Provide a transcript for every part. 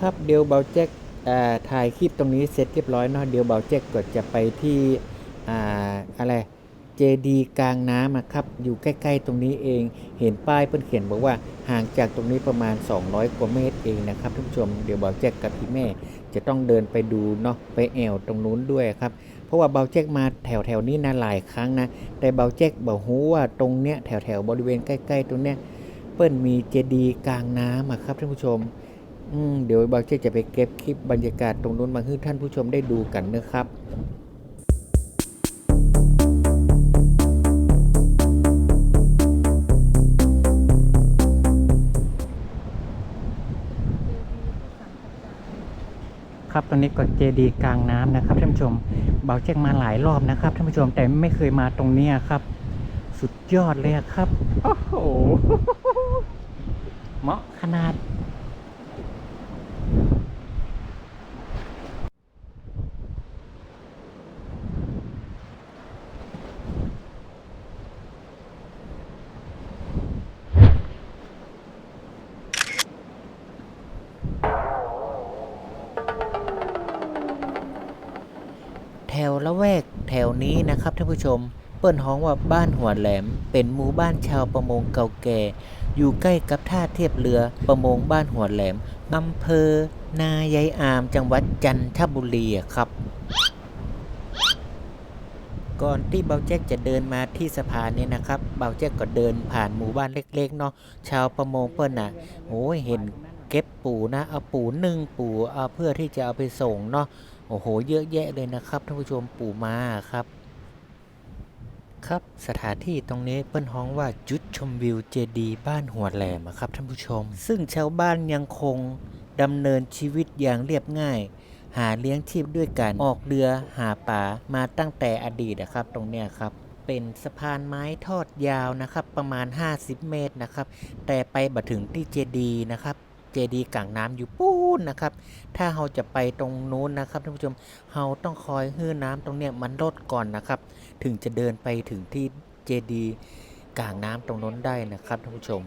ครับเดี๋ยวเบาแจ็คถ่ายคลิปตรงนี้เสร็จเรียบร้อยเนาะเดี๋ยวเบาแจ็คก็จะไปที่อ่าอะไรเจดีกลางน้ำครับอยู่ใกล้ ๆ ตรงนี้เองเห็นป้ายเพิ่นเขียนบอกว่าห่างจากตรงนี้ประมาณ 200 กว่าเมตรเองนะครับท่านผู้ชมเดี๋ยวเบาแจ็คกับพี่แม่จะต้องเดินไปดูเนาะไปแอวตรงนู้นด้วยครับเพราะว่าเบาแจ็คมาแถวแถวๆนี้นะหลายครั้งนะแต่เบาแจ็คบอกว่าตรงเนี้ยแถวแถวๆบริเวณใกล้ ๆ ตรงเนี้ยเปิ้นมีเจดีกลางน้ำครับท่านผู้ชม เดี๋ยวบาแจ็คจะไปเก็บคลิปบรรยากาศตรงนู้นมาให้ท่านผู้ชมได้ดูกันนะครับครับตอนนี้ก็เจดีกลางน้ำนะครับท่านผู้ชม เบาแจ็คมาหลายรอบนะครับท่านผู้ชมแต่ไม่เคยมาตรงเนี้ครับ สุดยอดเลยครับ โอ้โห เหมาะขนาด วละแวกแถวนี้นะครับท่านผู้ชม เปิ้นฮ้องว่าบ้านหัวแหลม เป็นหมู่บ้านชาวประมงเก่าแก่ อยู่ใกล้กับท่าเทียบเรือประมงบ้านหัวแหลมอำเภอนายายอามจังหวัดจันทบุรีครับ ก่อนที่เบาแจ็คจะเดินมาที่สะพานนี้นะครับเบาแจ็คก็เดินผ่านหมู่บ้านเล็กๆเนาะชาวประมงเปิ้นน่ะโอ้ยเห็นเก็บปูนะเอาปูนึ่งปูเอาเพื่อที่จะเอาไปส่งเนาะ โอ้โห เยอะแยะเลยนะครับท่านผู้ชมปู่มาครับ ครับสถานที่ตรงนี้เปิ้นฮ้องว่าจุดชมวิวเจดีย์บ้านหัวแหลมครับท่านผู้ชม ซึ่งชาวบ้านยังคงดำเนินชีวิตอย่างเรียบง่าย หาเลี้ยงชีพด้วยกันออกเรือหาป่ามาตั้งแต่อดีตนะครับ ตรงเนี้ยครับเป็นสะพานไม้ทอดยาวนะครับ ประมาณ 50 เมตรนะครับ แต่ไปบัถึงที่เจดีย์นะครับ เจดีกลางน้ำอยู่ปูนนะครับ ถ้าเราจะไปตรงนู้นนะครับท่านผู้ชมเราต้องคอยฮื้อน้ำตรงเนี้ยมันลดก่อนนะครับ ถึงจะเดินไปถึงที่เจดีกลางน้ำตรงนู้นได้นะครับท่านผู้ชม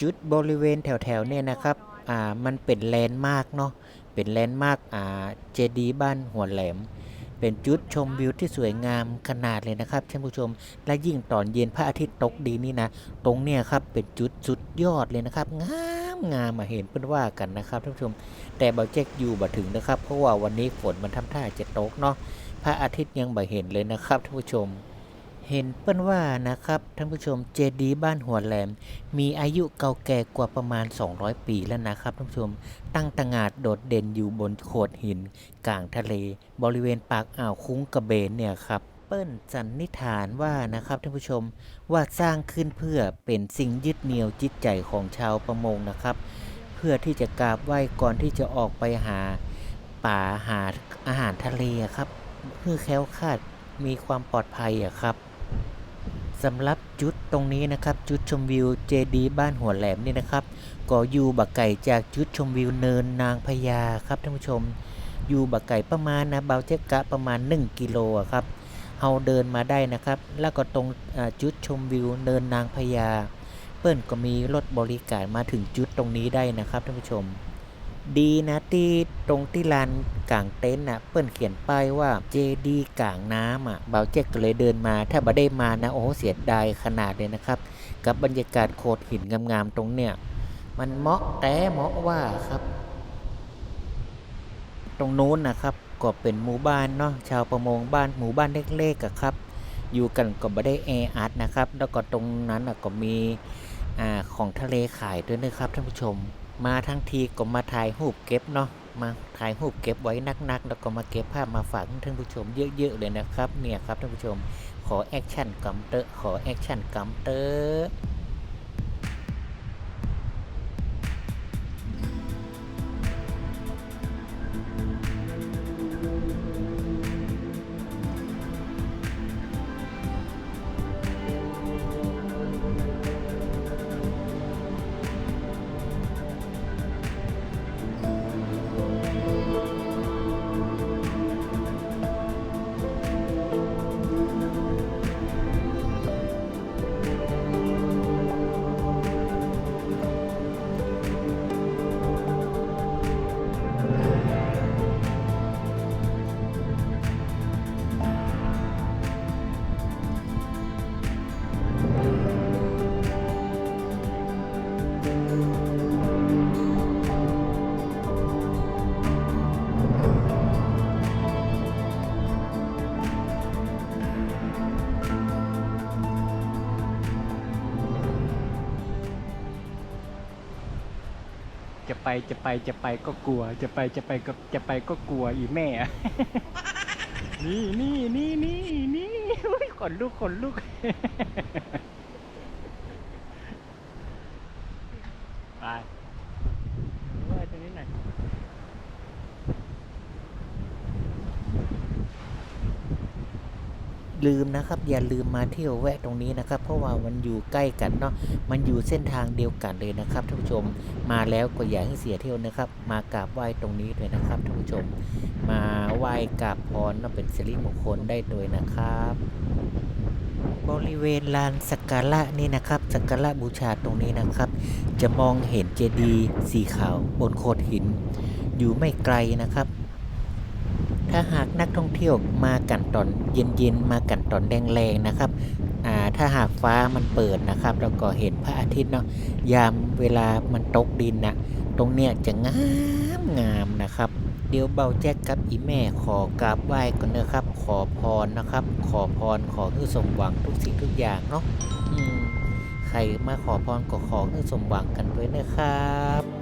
จุดบริเวณแถวๆเนี่ยนะครับอ่ามันเป็นแลนด์มาร์กเนาะเป็นแลนด์มาร์กอ่าเจดีบ้านหัวแหลมเป็นจุดชมวิวที่สวยงามขนาดเลยนะครับท่านผู้ชม และยิ่งตอนเย็นพระอาทิตย์ตกดีนี่นะ ตรงเนี่ยครับเป็นจุดสุดยอดเลยนะครับงาม งามมาเห็นเพื่อนว่ากันนะครับท่านผู้ชม แต่เบาแจ็คอยู่บ่ถึงนะครับ เพราะว่าวันนี้ฝนมันทำท่าจะตกเนาะพระอาทิตย์ยังบ่เห็นเลยนะครับท่านผู้ชม เห็นเปิ้นว่านะครับท่านผู้ชมเจดีย์บ้านหัวแหลม มีอายุเก่าแก่กว่าประมาณ 200 ปีแล้วนะครับท่านผู้ชม ตั้งตงาดโดดเด่นอยู่บนโขดหิน กลางทะเล บริเวณปากอ่าวคุ้งกระเบนเนี่ยครับ เปิ้นสันนิษฐานว่านะครับท่านผู้ชมว่าสร้างขึ้นเพื่อเป็นสิ่งยึดเหนี่ยวจิตใจของชาวประมงนะครับ เพื่อที่จะกราบไหว้ก่อนที่จะออกไปหาป่าหาอาหารทะเลครับเพื่อแคล้วคลาดมีความปลอดภัยอะครับสำหรับจุดตรงนี้นะครับ จุดชมวิวเจดีบ้านหัวแหลมนี่นะครับก็อยู่บักไก่จากจุดชมวิวเนินนางพญาครับท่านผู้ชม อยู่บักไก่ประมาณนะเบาเจกะประมาณ 1 กิโลครับ เฮาเดินมาได้นะครับ แล้วก็ตรงจุดชมวิวเนินนางพญาเปิ้นก็มีรถบริการมาถึงจุดตรงนี้ได้นะครับท่านผู้ชม ดีนะที่ตรงที่ลานกลางเต็นท์นะเปิ้นเขียนป้ายว่าเจดีกลางน้ำอะเบาเจ๊กก็เลยเดินมา ถ้าบ่ได้มานะโอ้โเสียดายขนาดเลยนะครับ กับบรรยากาศโขดหินงามๆตรงเนี้ยมันเหมาะแต่เหมาะว่าครับ ตรงนู้นนะครับ ก็เป็นหมู่บ้านเนาะชาวประมงบ้านหมู่บ้านเล็กๆอะครับ อยู่กันก็บ่ได้แออัดนะครับ แล้วก็ตรงนั้นก็มีอ่าของทะเลขายด้วยนะครับท่านผู้ชม มาทั้งทีก็มาถ่ายรูปเก็บเนาะมาถ่ายรูปเก็บไว้นักๆ แล้วก็มาเก็บภาพมาฝากท่านผู้ชมเยอะๆเลยนะครับเนี่ยครับท่านผู้ชมขอแอคชั่นกัมเตอร์ขอแอคชั่นกัมเตอร์ ไปจะไปจะไปก็กลัว จะไปจะไปก็จะไปก็กลัวอีแม่ นี่นี่นี่นี่นี่ขนลุกขนลุกไปเว้ยตรงนี้หน่อย ลืมนะครับ อย่าลืมมาเที่ยวแวะตรงนี้นะครับ เพราะว่ามันอยู่ใกล้กันเนาะมันอยู่เส้นทางเดียวกันเลยนะครับท่านผู้ชมมาแล้วก็อย่าให้เสียเที่ยวนะครับ มากราบไหว้ตรงนี้เลยนะครับท่านผู้ชม มาไหว้กราบพรนะเป็นสิริมงคลได้ด้วยนะครับบริเวณลานสักการะนี่นะครับสักการะบูชาตรงนี้นะครับ จะมองเห็นเจดีย์สีขาวบนโขดหิน อยู่ไม่ไกลนะครับ ถ้าหากนักท่องเที่ยวมากันตอนเย็นๆมากันตอนแดงๆนะครับอ่าถ้าหากฟ้ามันเปิดนะครับแล้วก็เห็นพระอาทิตย์เนาะยามเวลามันตกดินนะตรงเนี้ยจะงามงามนะครับ เดี๋ยวเบาแจ็คกับอีแม่ขอกราบไหว้ก่อนนะครับ ขอพรนะครับ ขอพรขอให้สมหวังทุกสิ่งทุกอย่างเนาะอืมใครมาขอพรก็ขอให้สมหวังกันด้วยนะครับ